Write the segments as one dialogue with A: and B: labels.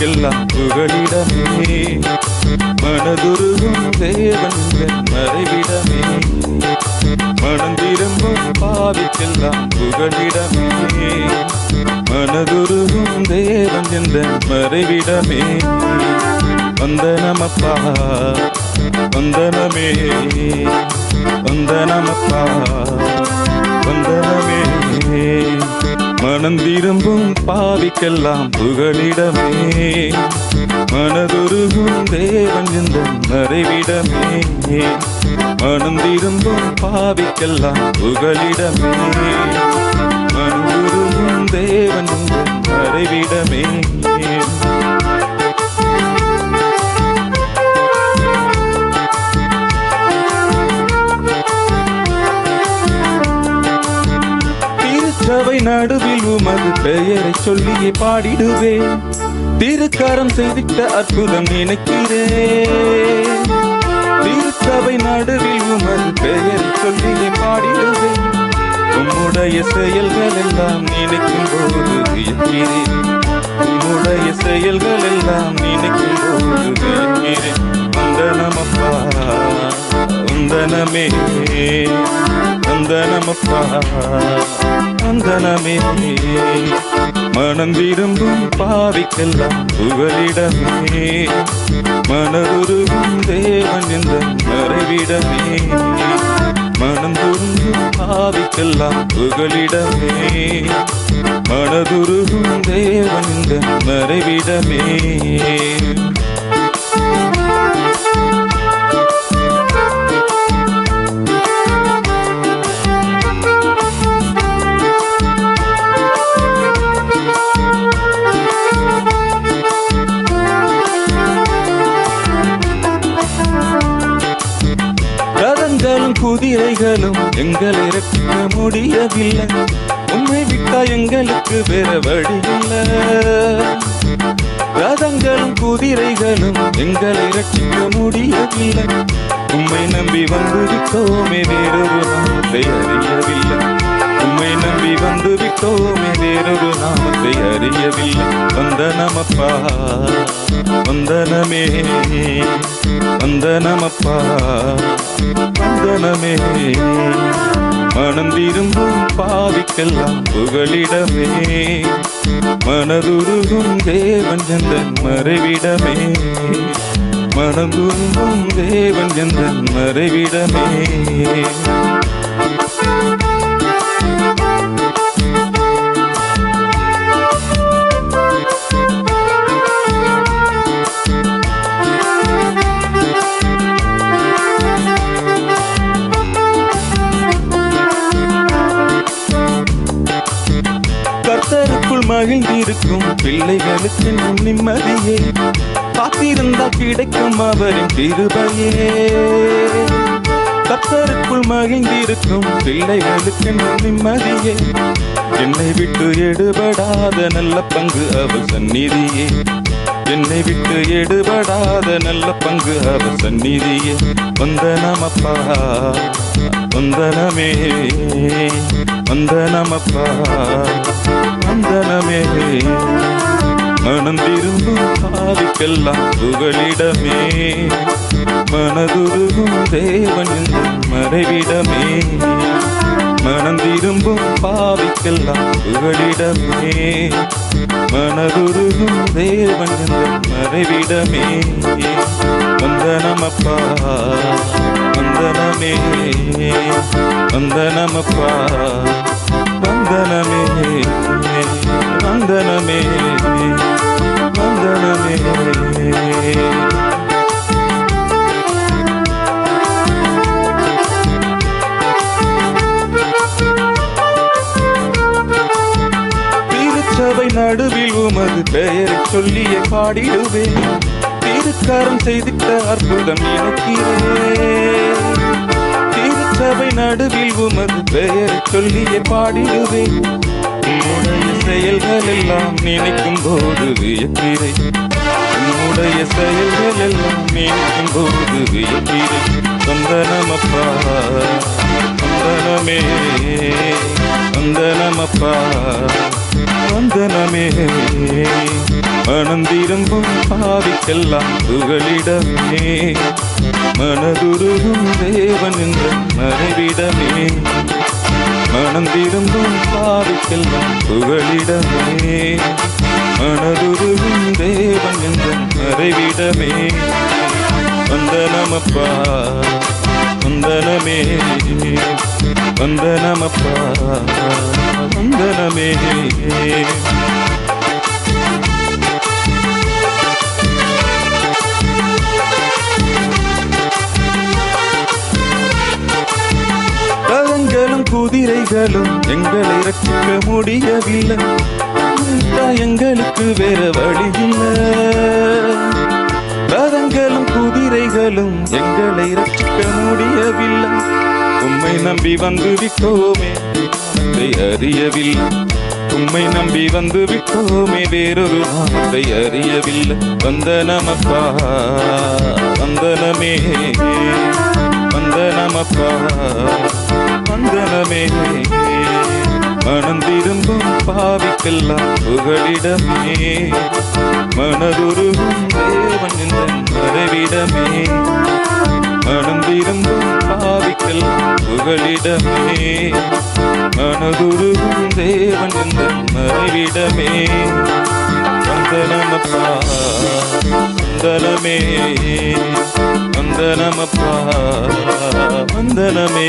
A: பாவிக்கெல்லாம் புகழிடமே மனதுருகும் தேவன் என் மறைவிடமே மனம் திரும்பும் பாவிக்கெல்லாம் புகழிடமே மனதுருகும் தேவன் என்ற மறைவிடமே வந்தனமப்பா வந்தனமே வந்தனமப்பா வந்தனமே மனம் திரும்பும் பாவிக்கெல்லாம் புகழிடமே மனதுருகும் தேவன் இந்த மறைவிடமே. மனம் திரும்பும் பாவிக்கெல்லாம் புகழிடமே மனதுருகும் தேவன் இந்த மறைவிடமே. திருச்சபை நடுவில் உமது பெயரை சொல்லியே பாடிடுவேன். திருக்காரம் செய்திட்ட அற்புதம் நினைக்கிறேன். திருச்சபை நடுவில் உமது பெயரை சொல்லியே பாடிடுவேன். உம்முடைய செயல்கள் எல்லாம் நினைக்கும் போது வியக்கிறேன். உம்முடைய செயல்கள் எல்லாம் நினைக்கும் போது வியக்கிறேன். வந்தனமப்பா வந்தனமே. வந்தனமப்பா வந்தனமே. மனம் விரும்பும் பாவிக்கெல்லாம் புகலிடமே. மனதுருவும் தேவன் இந்த மறைவிடமே. மனம் துருங்கும் பாவிக்கெல்லாம் புகலிடமே. மனதுருகும் தேவன் இந்த மறைவிடமே. ரதங்களும் குதிரைகளும் எங்களை ரட்சிக்க முடியவில்லை. உண்மை விட்டா எங்களுக்கு வேற வழியில்லை. ரதங்களும் குதிரைகளும் எங்களை ரட்சிக்க முடியவில்லை. உண்மை நம்பி வந்து விட்டோமே வேறொரு நாமத்தை அறியவில்லை. உண்மை நம்பி வந்து விட்டோமே வேறொரு நாமத்தை அறியவில்லை. வந்தனமப்பா வந்தனமே வந்தனமப்பா. வந்தனமே மனம் திரும்பும் பாவிக்கெல்லாம் புகழிடமே மனதுருகும் தேவன் எந்தன் மறைவிடமே. மனம் தேவன் எந்தன் மறைவிடமே. கர்த்தருக்குள் மகிழ்ந்திருக்கும் பிள்ளைகளுக்கு நிம்மதியே. காத்திருந்தால் கிடைக்கும் அவரின் திருபையே கத்தருக்குள் மகிழ்ந்திருக்கும் பிள்ளைகளுக்கு நிம்மதியே. என்னை விட்டு எடுபடாத நல்ல பங்கு அவர் சந்நிதியே. என்னை விட்டு எடுபடாத நல்ல பங்கு அவர் சந்நிதியே. வந்தனமப்பா வந்தனமே வந்தனமப்பா. வந்தனமே மனம் திரும்பும் பாவிக்கெல்லாம் புகழிடமே மனதுருகும் தேவனின் மறைவிடமே. மனந்திரும்பும் பாவிக்கெல்லாம் புகழிடமே மனதுருகும் தேவன் இந்த மறைவிடமே. வந்தனமப்பா வந்தனமே. வந்தனமப்பா. பெயரை பாடிடுவேன் திருக்காரம் செய்திட்ட அற்புதம் நினைக்கிறேன் திருச்சபை நடுவில் உமது பெயர் சொல்லியே பாடிடுவேன் உன்னுடைய செயல்கள் எல்லாம் நினைக்கும் போது வியக்கிறேன் உன்னுடைய செயல்கள் எல்லாம் நினைக்கும் போது வியக்கிறேன் சந்தனமப்பா சந்தனமே வந்தனமப்பா வந்தனமே. மனந்திரும்பும் பாவிக்கெல்லாம் புகழிடமே மனதுருகும் தேவன் என்ற மறைவிடமே. மனந்திரும்பும் பாவிக்கெல்லாம் புகழிடமே மனதுருகும் தேவன் என்ற மறைவிடமே. வந்தனமப்பா வந்தனமே. வந்தனமப்பா வந்தனமே. ரதங்களும் குதிரைகளும் எங்களை ரட்சிக்க முடியவில்லை. எங்களுக்கு வேற வழி இல்லை. ரதங்களும் குதிரைகளும் எங்களை ரட்சிக்க முடியவில்லை. உம்மை நம்பி வந்து விட்டோமே. நாமத்தை அறியவில்லை. உம்மை நம்பி வந்து விட்டோமே. வேறொரு நாமத்தை அறியவில்லை. வந்தனமப்பா வந்தனமே. வந்தனமப்பா வந்தனமே. மனம் திரும்பும் பாவிக்கெல்லாம் புகழிடமே மனதுருகும் தேவன் என்ற மறைவிடமே. மனம் திரும்பும் பாவிக்கெல்லாம் புகழிடமே மனதுருகும் தேவன் என்ற மறைவிடமே. வந்தனமப்பா வந்தனமே. வந்தனமப்பா வந்தனமே.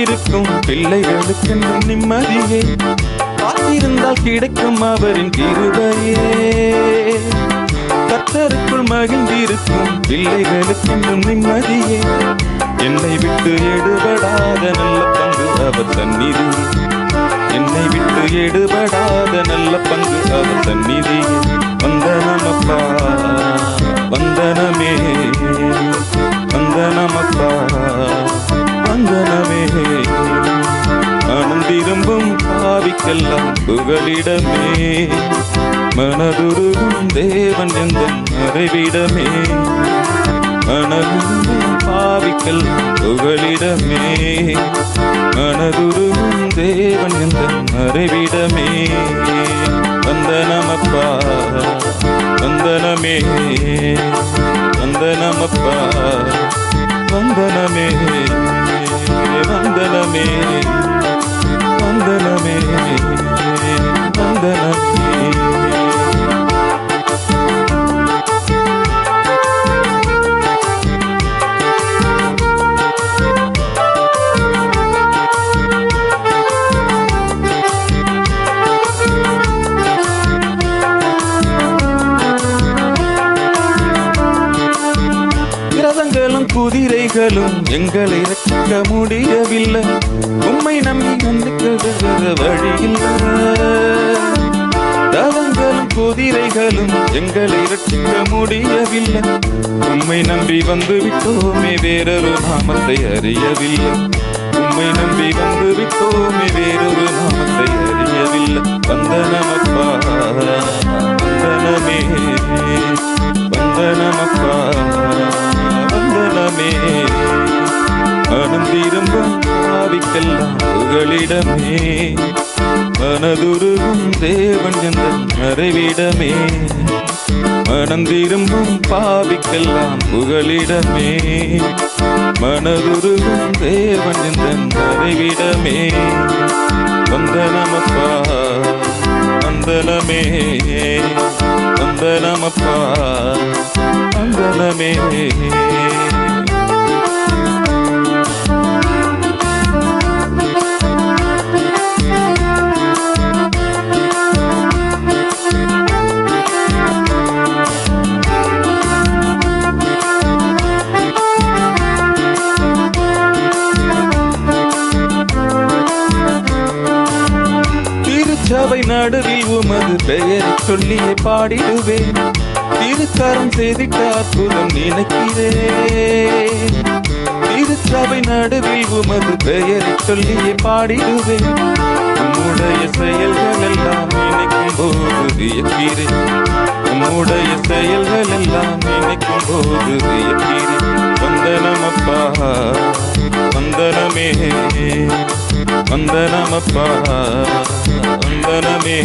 A: மகிழ்ந்திருக்கும் பிள்ளைகளுக்கு நிம்மதியே. காத்திருந்தால் கிடைக்கும் அவரின் கிருபையே. கத்தருக்குள் மகிழ்ந்திருக்கும் பிள்ளைகளுக்கு நிம்மதியே. என்னை விட்டு எடுபடாத நல்ல பங்கு அவர் சந்நிதி என்னை விட்டு எடுபடாத நல்ல பங்கு அவர் சந்நிதி வந்தனமப்பா வந்தனமே. வந்தனமப்பா. மனம் திரும்பும் பாவிக்கெல்லாம் புகழிடமே மனதுருகும் தேவன் எந்த மறைவிடமே. மனதுருகும் பாவிக்கெல்லாம் புகழிடமே மனதுருகும் தேவன் எந்த மறைவிடமே. வந்தனமப்பா வந்தனமே. வந்தனமப்பா வந்தனமே. வந்தனமே. வந்தனமே வந்தனமே குதிரைகளும் எங்களை ரட்சிக்க முடியவில்லை. உம்மை நம்பி வந்து வழியில்லை. ரதங்களும் குதிரைகளும் எங்களை ரட்சிக்க முடியவில்லை. உம்மை நம்பி வந்து விட்டோமே வேறொரு நாமத்தை அறியவில்லை. உம்மை நம்பி வந்து விட்டோமே வேறொரு நாமத்தை அறியவில்லை. வந்தனமப்பா வந்தனமே வந்தனமப்பா. மனம் திரும்பும் பாவிக்கெல்லாம் புகழிடமே மனதுருகும் தேவன் என்ற மறைவிடமே. மனம் திரும்பும் பாவிக்கெல்லாம் புகழிடமே மனதுருகும் தேவன் என்ற மறைவிடமே. வந்தனமப்பா வந்தனமே. வந்தனமப்பா வந்தனமே. நடுவில் உமது பெயரை சொல்லியே பாடிடுவேன். திருக்கரம் செய்திட்ட அற்புதம் நினைக்கிறேன் திருச்சபை நடுவில் உமது பெயரை சொல்லியே பாடிடுவேன். உம்முடைய செயல்கள் எல்லாம் நினைக்கும் போது வியக்கிறேன் உம்முடைய செயல்கள் எல்லாம் நினைக்கும் போது வியக்கிறேன் வந்தனம் அப்பா வந்தனமே. வந்தனமப்பா வந்தனமே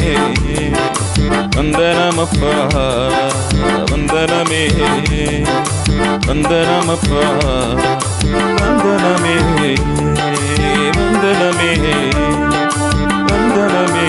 A: வந்தனமப்பா வந்தனமே வந்தனமப்பா வந்தனமே வந்தனமே வந்தனமே